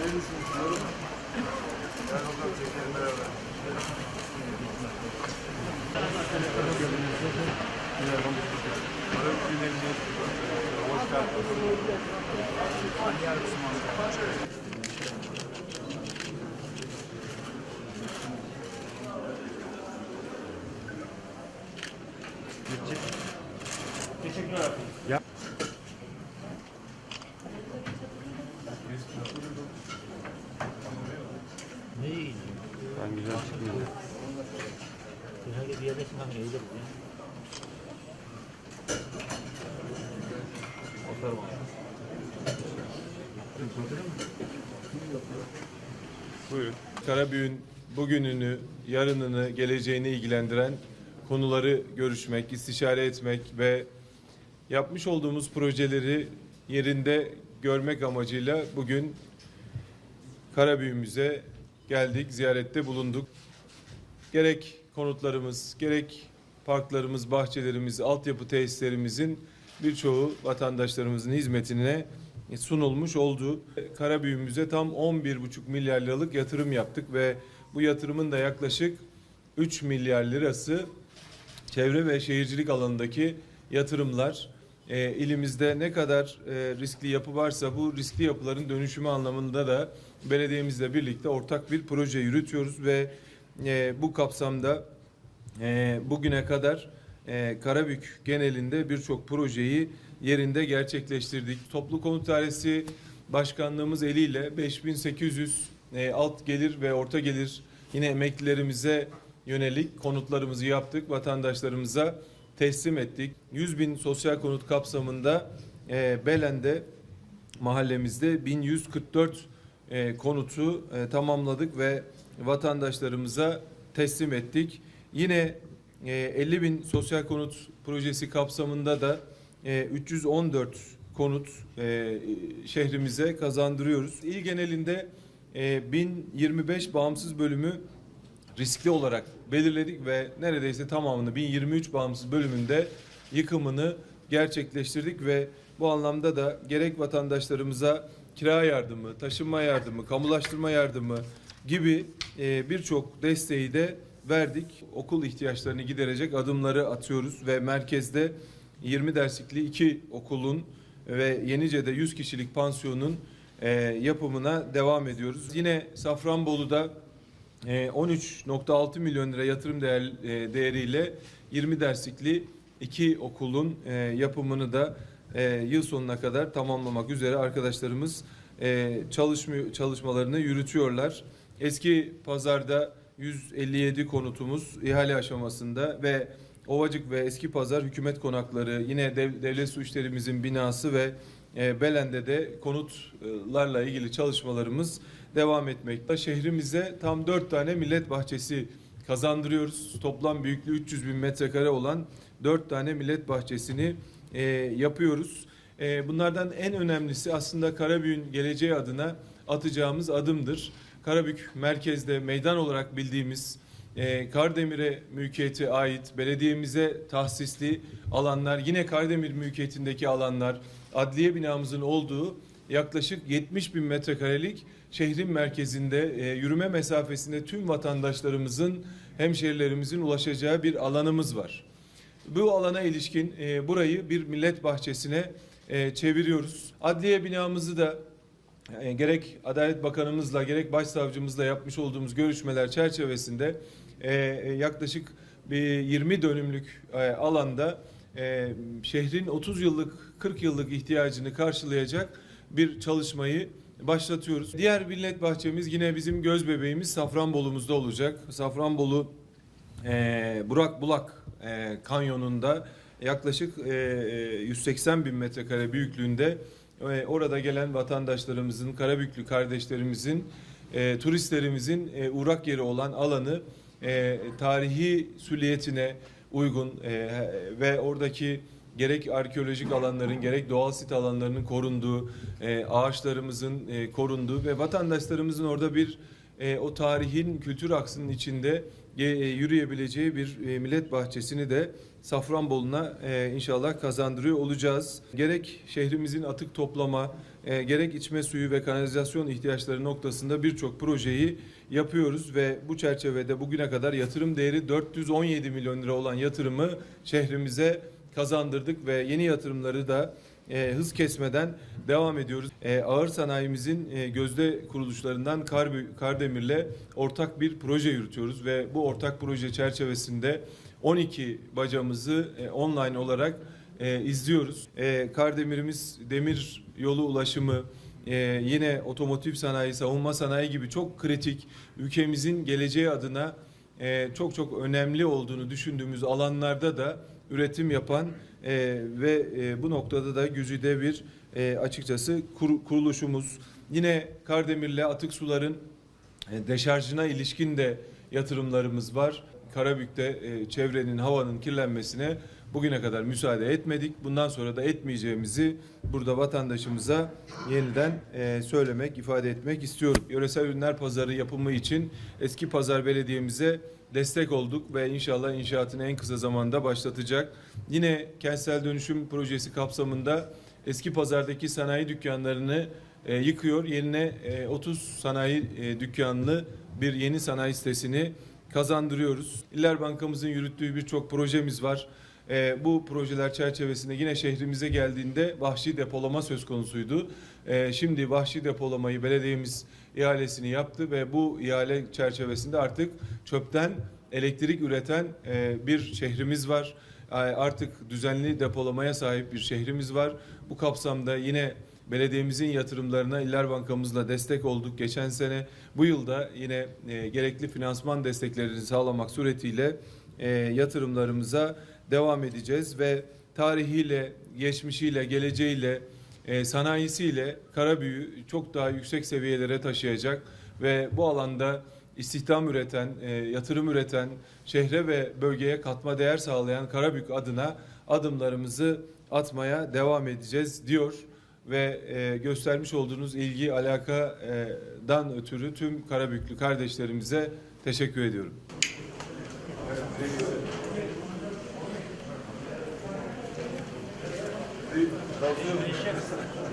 Ne Ben güzel çıkmıyor. Herhalde bir yerde sınav neydi bu ya? Buyurun. Karabüğün bugününü, yarınını, geleceğini ilgilendiren konuları görüşmek, istişare etmek ve yapmış olduğumuz projeleri yerinde görmek amacıyla bugün Karabüğümüze geldik, ziyarette bulunduk. Gerek konutlarımız, gerek parklarımız, bahçelerimiz, altyapı tesislerimizin birçoğu vatandaşlarımızın hizmetine sunulmuş oldu. Karabüğümüze tam 11,5 milyar liralık yatırım yaptık ve bu yatırımın da yaklaşık 3 milyar lirası çevre ve şehircilik alanındaki yatırımlar e, ilimizde ne kadar e, riskli yapı varsa bu riskli yapıların dönüşümü anlamında da belediyemizle birlikte ortak bir proje yürütüyoruz ve e, bu kapsamda e, bugüne kadar e, Karabük genelinde birçok projeyi yerinde gerçekleştirdik. Toplu konut dairesi başkanlığımız eliyle 5800 e, alt gelir ve orta gelir yine emeklilerimize yönelik konutlarımızı yaptık. Vatandaşlarımıza teslim ettik. 100 bin sosyal konut kapsamında e, Belen'de mahallemizde 1144 e, konutu e, tamamladık ve vatandaşlarımıza teslim ettik. Yine e, 50 bin sosyal konut projesi kapsamında da e, 314 konut e, şehrimize kazandırıyoruz. İl genelinde e, 1025 bağımsız bölümü riskli olarak belirledik ve neredeyse tamamını 1023 bağımsız bölümünde yıkımını gerçekleştirdik ve bu anlamda da gerek vatandaşlarımıza kira yardımı, taşınma yardımı, kamulaştırma yardımı gibi e, birçok desteği de verdik. Okul ihtiyaçlarını giderecek adımları atıyoruz ve merkezde 20 derslikli iki okulun ve Yenice'de 100 kişilik pansiyonun e, yapımına devam ediyoruz. Yine Safranbolu'da 13.6 milyon lira yatırım değer, e, değeriyle 20 derslikli iki okulun e, yapımını da e, yıl sonuna kadar tamamlamak üzere arkadaşlarımız e, çalışmıyor, çalışmalarını yürütüyorlar. Eski pazarda 157 konutumuz ihale aşamasında ve Ovacık ve Eski Pazar hükümet konakları, yine dev, devlet su işlerimizin binası ve e, Belen'de de konutlarla ilgili çalışmalarımız devam etmekte. Şehrimize tam dört tane millet bahçesi kazandırıyoruz. Toplam büyüklüğü 300 bin metrekare olan dört tane millet bahçesini e, yapıyoruz. E, bunlardan en önemlisi aslında Karabük'ün geleceği adına atacağımız adımdır. Karabük merkezde meydan olarak bildiğimiz e, Kardemir'e mülkiyeti ait belediyemize tahsisli alanlar, yine Kardemir mülkiyetindeki alanlar, adliye binamızın olduğu yaklaşık 70 bin metrekarelik şehrin merkezinde e, yürüme mesafesinde tüm vatandaşlarımızın, hemşehrilerimizin ulaşacağı bir alanımız var. Bu alana ilişkin e, burayı bir millet bahçesine e, çeviriyoruz. Adliye binamızı da e, gerek Adalet Bakanımızla gerek Başsavcımızla yapmış olduğumuz görüşmeler çerçevesinde e, e, yaklaşık bir 20 dönümlük e, alanda e, şehrin 30 yıllık 40 yıllık ihtiyacını karşılayacak bir çalışmayı başlatıyoruz. Diğer millet bahçemiz yine bizim göz bebeğimiz Safranbolu'muzda olacak. Safranbolu e, Burak Bulak e, kanyonunda yaklaşık e, e, 180 bin metrekare büyüklüğünde e, orada gelen vatandaşlarımızın, Karabüklü kardeşlerimizin, e, turistlerimizin e, uğrak yeri olan alanı e, tarihi süliyetine uygun e, ve oradaki gerek arkeolojik alanların gerek doğal sit alanlarının korunduğu, e, ağaçlarımızın e, korunduğu ve vatandaşlarımızın orada bir e, o tarihin kültür aksının içinde yürüyebileceği bir e, millet bahçesini de Safranbolu'na e, inşallah kazandırıyor olacağız. Gerek şehrimizin atık toplama, e, gerek içme suyu ve kanalizasyon ihtiyaçları noktasında birçok projeyi yapıyoruz ve bu çerçevede bugüne kadar yatırım değeri 417 milyon lira olan yatırımı şehrimize kazandırdık ve yeni yatırımları da e, hız kesmeden devam ediyoruz. E, ağır sanayimizin e, gözde kuruluşlarından Kar, Kardemir'le ortak bir proje yürütüyoruz ve bu ortak proje çerçevesinde 12 bacamızı e, online olarak e, izliyoruz. E, Kardemir'imiz demir yolu ulaşımı, e, yine otomotiv sanayi, savunma sanayi gibi çok kritik ülkemizin geleceği adına e, çok çok önemli olduğunu düşündüğümüz alanlarda da üretim yapan e, ve e, bu noktada da güzide bir e, açıkçası kur- kuruluşumuz. Yine Kardemir'le atık suların e, deşarjına ilişkin de yatırımlarımız var. Karabük'te e, çevrenin, havanın kirlenmesine bugüne kadar müsaade etmedik. Bundan sonra da etmeyeceğimizi burada vatandaşımıza yeniden e, söylemek, ifade etmek istiyorum. Yöresel ürünler pazarı yapımı için eski pazar belediyemize destek olduk ve inşallah inşaatını en kısa zamanda başlatacak. Yine kentsel dönüşüm projesi kapsamında eski pazardaki sanayi dükkanlarını e, yıkıyor. Yerine e, 30 sanayi e, dükkanlı bir yeni sanayi sitesini kazandırıyoruz. İller Bankamızın yürüttüğü birçok projemiz var. E, bu projeler çerçevesinde yine şehrimize geldiğinde vahşi depolama söz konusuydu. E, şimdi vahşi depolamayı belediyemiz ihalesini yaptı ve bu ihale çerçevesinde artık çöpten elektrik üreten e, bir şehrimiz var. E, Artık düzenli depolamaya sahip bir şehrimiz var. Bu kapsamda yine belediyemizin yatırımlarına İller Bankamızla destek olduk geçen sene. Bu yılda yine e, gerekli finansman desteklerini sağlamak suretiyle yatırımlarımıza devam edeceğiz ve tarihiyle, geçmişiyle, geleceğiyle, e, sanayisiyle Karabüyü çok daha yüksek seviyelere taşıyacak ve bu alanda istihdam üreten, e, yatırım üreten, şehre ve bölgeye katma değer sağlayan Karabük adına adımlarımızı atmaya devam edeceğiz diyor ve e, göstermiş olduğunuz ilgi alakadan ötürü tüm Karabüklü kardeşlerimize teşekkür ediyorum. Ты должен...